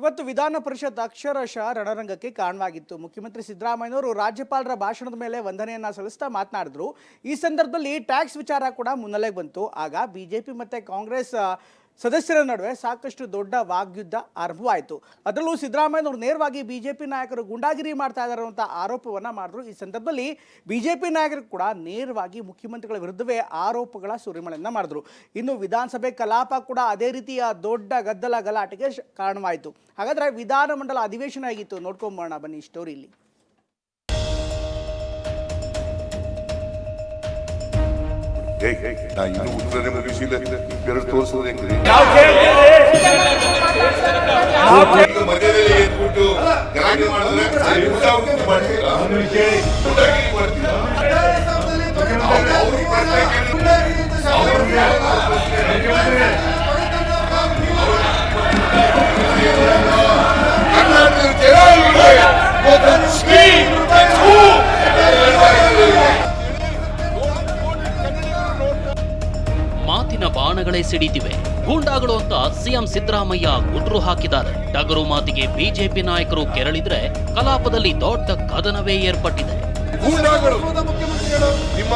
ಇವತ್ತು ವಿಧಾನ ಪರಿಷತ್ ಅಕ್ಷರಶಃ ರಣರಂಗಕ್ಕೆ ಕಾರಣವಾಗಿತ್ತು. ಮುಖ್ಯಮಂತ್ರಿ ಸಿದ್ದರಾಮಯ್ಯನವರು ರಾಜ್ಯಪಾಲರ ಭಾಷಣದ ಮೇಲೆ ವಂದನೆಯನ್ನ ಸಲ್ಲಿಸ್ತಾ ಮಾತನಾಡಿದ್ರು. ಈ ಸಂದರ್ಭದಲ್ಲಿ ಟ್ಯಾಕ್ಸ್ ವಿಚಾರ ಕೂಡ ಮುನ್ನೆಲೆಗೆ ಬಂತು. ಆಗ ಬಿಜೆಪಿ ಮತ್ತೆ ಕಾಂಗ್ರೆಸ್ ಸದಸ್ಯರ ನಡುವೆ ಸಾಕಷ್ಟು ದೊಡ್ಡ ವಾಗ್ಯುದ್ಧ ಆರಂಭವಾಯಿತು. ಅದರಲ್ಲೂ ಸಿದ್ದರಾಮಯ್ಯನವರು ನೇರವಾಗಿ ಬಿಜೆಪಿ ನಾಯಕರು ಗುಂಡಾಗಿರಿ ಮಾಡ್ತಾ ಇದ್ದಾರೆ ಅಂತ ಆರೋಪವನ್ನ ಮಾಡಿದ್ರು. ಈ ಸಂದರ್ಭದಲ್ಲಿ ಬಿಜೆಪಿ ನಾಯಕರು ಕೂಡ ನೇರವಾಗಿ ಮುಖ್ಯಮಂತ್ರಿಗಳ ವಿರುದ್ಧವೇ ಆರೋಪಗಳ ಸುರಿಮಳೆಯನ್ನ ಮಾಡಿದ್ರು. ಇನ್ನು ವಿಧಾನಸಭೆ ಕಲಾಪ ಕೂಡ ಅದೇ ರೀತಿಯ ದೊಡ್ಡ ಗದ್ದಲ ಗಲಾಟೆಗೆ ಕಾರಣವಾಯಿತು. ಹಾಗಾದ್ರೆ ವಿಧಾನಮಂಡಲ ಅಧಿವೇಶನ ಆಗಿತ್ತು ನೋಡ್ಕೊಂಬೋಣ ಬನ್ನಿ ಸ್ಟೋರಿಲಿ ನಾ ಇನ್ನೂ ಉತ್ತರನೇ ಮುಗಿಸಿಲ್ಲ ಬೆರಳು ತೋರಿಸೋದು ಹೆಂಗ್ರಿ? ಮಾತಿನ ಬಾಣಗಳೇ ಸಿಡಿತಿವೆ ಗೂಂಡಾಗಳು ಅಂತ ಸಿಎಂ ಸಿದ್ದರಾಮಯ್ಯ ಗುಟ್ರು ಹಾಕಿದ್ದಾರೆ. ಟಗರು ಮಾತಿಗೆ ಬಿಜೆಪಿ ನಾಯಕರು ಕೆರಳಿದ್ರೆ ಕಲಾಪದಲ್ಲಿ ದೊಡ್ಡ ಕದನವೇ ಏರ್ಪಟ್ಟಿದೆ. ಗೂಂಡಾಗಳು ನಿಮ್ಮ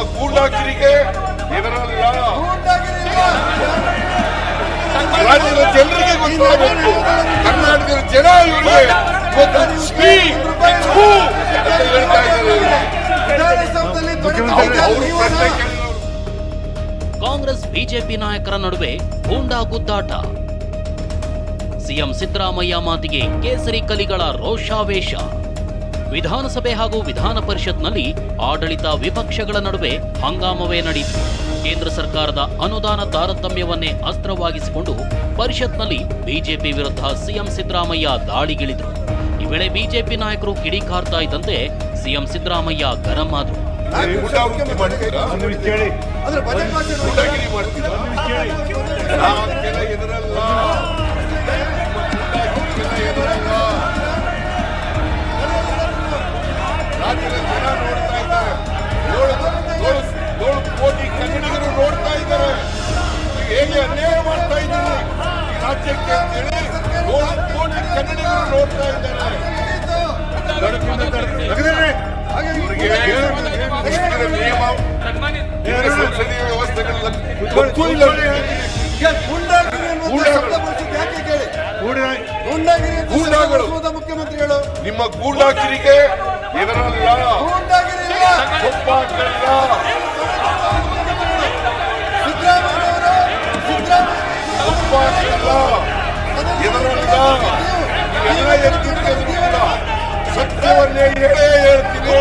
ಕರ್ನಾಟಕದ ಜನ ಹೇಳ್ತಾ ಇದ್ದಾರೆ. ಕಾಂಗ್ರೆಸ್ ಬಿಜೆಪಿ ನಾಯಕರ ನಡುವೆ ಗೂಂಡಾ ಗುದ್ದಾಟ. ಸಿಎಂ ಸಿದ್ದರಾಮಯ್ಯ ಮಾತಿಗೆ ಕೇಸರಿ ಕಲಿಗಳ ರೋಷಾವೇಶ. ವಿಧಾನಸಭೆ ಹಾಗೂ ವಿಧಾನ ಪರಿಷತ್ನಲ್ಲಿ ಆಡಳಿತ ವಿಪಕ್ಷಗಳ ನಡುವೆ ಹಂಗಾಮವೇ ನಡೆಯಿತು. ಕೇಂದ್ರ ಸರ್ಕಾರದ ಅನುದಾನ ತಾರತಮ್ಯವನ್ನೇ ಅಸ್ತ್ರವಾಗಿಸಿಕೊಂಡು ಪರಿಷತ್ನಲ್ಲಿ ಬಿಜೆಪಿ ವಿರುದ್ಧ ಸಿಎಂ ಸಿದ್ದರಾಮಯ್ಯ ದಾಳಿಗಿಳಿದರು. ಈ ವೇಳೆ ಬಿಜೆಪಿ ನಾಯಕರು ಕಿಡಿಕಾರ್ತಾ ಇದ್ದಂತೆ ಸಿಎಂ ಸಿದ್ದರಾಮಯ್ಯ ಗರಂ ಆದ್ರು ಊಟಗಿರಿಗೆಲ್ಲ ಎದುರಲ್ಲ. ರಾಜ್ಯದ ಜನ ನೋಡ್ತಾ ಇದ್ದಾರೆ. ಏಳು ಕೋಟಿ ಕನ್ನಡಿಗರು ನೋಡ್ತಾ ಇದ್ದಾರೆ. ನೀವು ಹೇಗೆ ಅನ್ಯಾಯ ಮಾಡ್ತಾ ಇದ್ದೀರಿ? ರಾಜ್ಯಕ್ಕೆ ಮುಖ್ಯಮಂತ್ರಿಗಳು. ನಿಮ್ಮ ಗೂಂಡಾಗಿರಿಗೆ ಇವರಲ್ಲ ಸತ್ಯವನ್ನೇ ಹೇಳೇ ಹೇಳ್ತೀನಿ.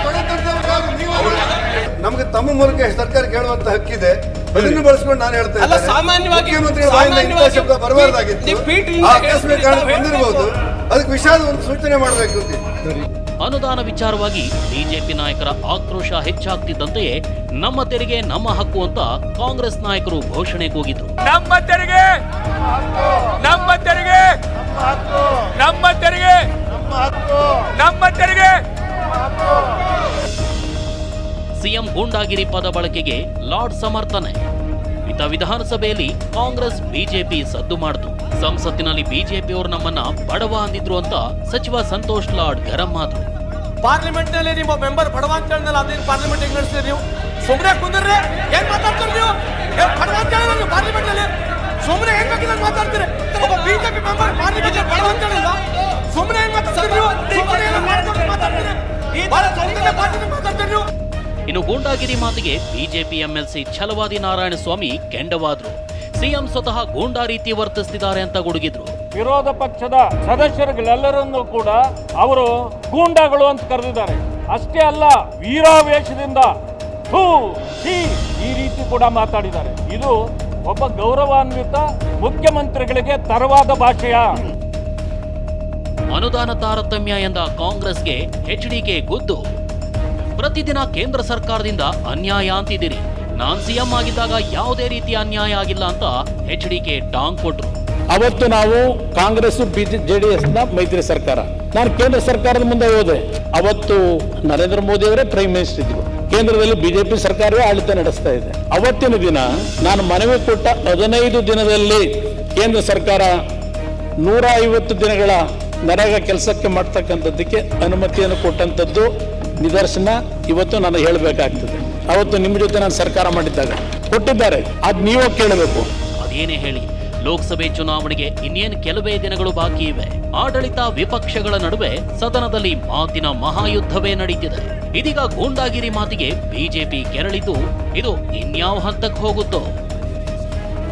ನಮ್ಗೆ ತಮ್ಮ ಮೂಲಕ ಸರ್ಕಾರ ಕೇಳುವಂತ ಹಕ್ಕಿದೆ. ಅದನ್ನು ಬಳಸ್ಕೊಂಡು ನಾನು ಹೇಳ್ತಾ ಅಲ್ಲ, ಇದ್ದೇನೆ. ಸಾಮಾನ್ಯವಾಗಿ- ಶಬ್ದ ಬರಬಾರ್ದಾಗಿತ್ತು. ಆಕಸ್ಮಿಕ ಕಾರಣ ಬಂದಿರಬಹುದು ಅದಕ್ಕೆ ವಿಷಾದ ಒಂದು ಸೂಚನೆ ಮಾಡಬೇಕು ಅಂತ. ಅನುದಾನ ವಿಚಾರವಾಗಿ ಬಿಜೆಪಿ ನಾಯಕರ ಆಕ್ರೋಶ ಹೆಚ್ಚಾಗ್ತಿದ್ದಂತೆಯೇ ನಮ್ಮ ತೆರಿಗೆ ನಮ್ಮ ಹಕ್ಕು ಅಂತ ಕಾಂಗ್ರೆಸ್ ನಾಯಕರು ಘೋಷಣೆ ಕೂಗಿದ್ರು. ನಮ್ಮ ತೆರಿಗೆ! ನಮ್ಮ ತೆರಿಗೆ! ನಮ್ಮ ತೆರಿಗೆ! ನಮ್ಮ ತೆರಿಗೆ! ಸಿಎಂ ಗೂಂಡಾಗಿರಿ ಪದ ಬಳಕೆಗೆ ಲಾರ್ಡ್ ಸಮರ್ಥನೆ. ಇತ ವಿಧಾನಸಭೆಯಲ್ಲಿ ಕಾಂಗ್ರೆಸ್, ಬಿಜೆಪಿ ಸದ್ದು ಮಾಡಿತು. ಸಂಸತ್ತಿನಲ್ಲಿ ಬಿಜೆಪಿಯವರು ನಮ್ಮನ್ನ ಬಡವ ಅಂದಿದ್ರು ಅಂತ ಸಚಿವ ಸಂತೋಷ್ ಲಾಡ್ ಗರಂ ಮಾತು ಪಾರ್ಲಿಮೆಂಟ್ನಲ್ಲಿ ನಿಮ್ಮ ಮೆಂಬರ್ ಬಡವ ಅಂತ ಹೇಳಿದ್ನಲ್ಲ ಅದೇ ಪಾರ್ಲಿಮೆಂಟ್ ಹೆಂಗ್ ನಡೆಸ್ತೀರಿ ನೀವು? ಸುಮ್ಮನೆ ಕುಂದ್ರಿ, ಏನ್ ಮಾತಾಡ್ತೀರಿ ನೀವು? ಬಡವ ಅಂತ ಹೇಳಿದ್ರೆ ಪಾರ್ಲಿಮೆಂಟ್ನಲ್ಲಿ ಸುಮ್ಮನೆ ಹೆಂಗ್ ಬೇಕಿಲ್ಲ ಮಾತಾಡ್ತೀರಿ? ಒಬ್ಬ ಬಿಜೆಪಿ ಮೆಂಬರ್ ಪಾರ್ಲಿಮೆಂಟ್ ಬಡವ ಅಂತ ಹೇಳಿಲ್ಲ ಸುಮ್ಮನೆ ಹೆಂಗ್ ಮಾತಾಡ್ತೀರಿ ನೀವು? ಸುಮ್ಮನೆ ಮಾತಾಡ್ತೀರಿ? ಈ ಪಾರ್ಟಿ ಮಾತಾಡ್ತೀರಿ ನೀವು? ಇನ್ನು ಗೂಂಡಾಗಿರಿ ಮಾತಿಗೆ ಬಿಜೆಪಿ ಎಂಎಲ್ಸಿ ಛಲವಾದಿ ನಾರಾಯಣಸ್ವಾಮಿ ಕೆಂಡವಾದ್ರು. ಸಿಎಂ ಸ್ವತಃ ಗೂಂಡಾ ರೀತಿ ವರ್ತಿಸ್ತಿದ್ದಾರೆ ಅಂತ ಗುಡುಗಿದ್ರು. ವಿರೋಧ ಪಕ್ಷದ ಸದಸ್ಯರುಗಳೆಲ್ಲರನ್ನೂ ಕೂಡ ಅವರು ಗೂಂಡಾಗಳು ಅಂತ ಕರೆದಿದ್ದಾರೆ. ಅಷ್ಟೇ ಅಲ್ಲ ವೀರಾವೇಶದಿಂದ ಈ ರೀತಿ ಕೂಡ ಮಾತಾಡಿದ್ದಾರೆ. ಇದು ಒಬ್ಬ ಗೌರವಾನ್ವಿತ ಮುಖ್ಯಮಂತ್ರಿಗಳಿಗೆ ತರವಾದ ಭಾಷೆಯ? ಅನುದಾನ ತಾರತಮ್ಯ ಎಂದ ಕಾಂಗ್ರೆಸ್ಗೆ ಎಚ್ಡಿಕೆ ಗುದ್ದು. ಪ್ರತಿದಿನ ಕೇಂದ್ರ ಸರ್ಕಾರದಿಂದ ಅನ್ಯಾಯ ಅಂತಿದ್ದೀರಿ. ನಾನ್ ಸಿಎಂ ಆಗಿದ್ದಾಗ ಯಾವುದೇ ರೀತಿಯ ಅನ್ಯಾಯ ಆಗಿಲ್ಲ ಅಂತ ಎಚ್ ಡಿ ಕೆ ಟಾಂಗ್ ಕೊಟ್ರು. ಅವತ್ತು ನಾವು ಕಾಂಗ್ರೆಸ್ ಜೆಡಿಎಸ್ನ ಮೈತ್ರಿ ಸರ್ಕಾರ. ನಾನು ಕೇಂದ್ರ ಸರ್ಕಾರದ ಮುಂದೆ ಹೋದೆ. ಅವತ್ತು ನರೇಂದ್ರ ಮೋದಿ ಅವರೇ ಪ್ರೈಮ್ ಮಿನಿಸ್ಟರ್ ಇದ್ರು. ಕೇಂದ್ರದಲ್ಲಿ ಬಿಜೆಪಿ ಸರ್ಕಾರವೇ ಆಡಳಿತ ನಡೆಸ್ತಾ ಇದೆ. ಅವತ್ತಿನ ದಿನ ನಾನು ಮನವಿ ಕೊಟ್ಟ ಹದಿನೈದು ದಿನದಲ್ಲಿ ಕೇಂದ್ರ ಸರ್ಕಾರ ನೂರ ಐವತ್ತು ದಿನಗಳ ನರೇಗಾ ಕೆಲಸಕ್ಕೆ ಮಾಡ್ತಕ್ಕಂಥದ್ದಕ್ಕೆ ಅನುಮತಿಯನ್ನು ಕೊಟ್ಟಂಥದ್ದು ನಿದರ್ಶನ ಇವತ್ತು ನಾನು ಹೇಳಬೇಕಾಗ್ತದೆ. ಅವತ್ತು ನಿಮ್ಮ ಜೊತೆ ನಾನು ಸರ್ಕಾರ ಮಾಡಿದ್ದಾಗ ಕೊಟ್ಟಿದ್ದಾರೆ ಅದ್ ನೀವು ಕೇಳಬೇಕು. ಅದೇನೇ ಹೇಳಿ, ಲೋಕಸಭೆ ಚುನಾವಣೆಗೆ ಇನ್ನೇನು ಕೆಲವೇ ದಿನಗಳು ಬಾಕಿ ಇವೆ. ಆಡಳಿತ ವಿಪಕ್ಷಗಳ ನಡುವೆ ಸದನದಲ್ಲಿ ಮಾತಿನ ಮಹಾಯುದ್ಧವೇ ನಡೀತಿದೆ. ಇದೀಗ ಗೂಂಡಾಗಿರಿ ಮಾತಿಗೆ ಬಿಜೆಪಿ ಕೆರಳಿದ್ದು ಇದು ಇನ್ಯಾವ ಹಂತಕ್ಕೆ ಹೋಗುತ್ತೋ?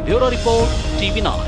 Bureau report TV nine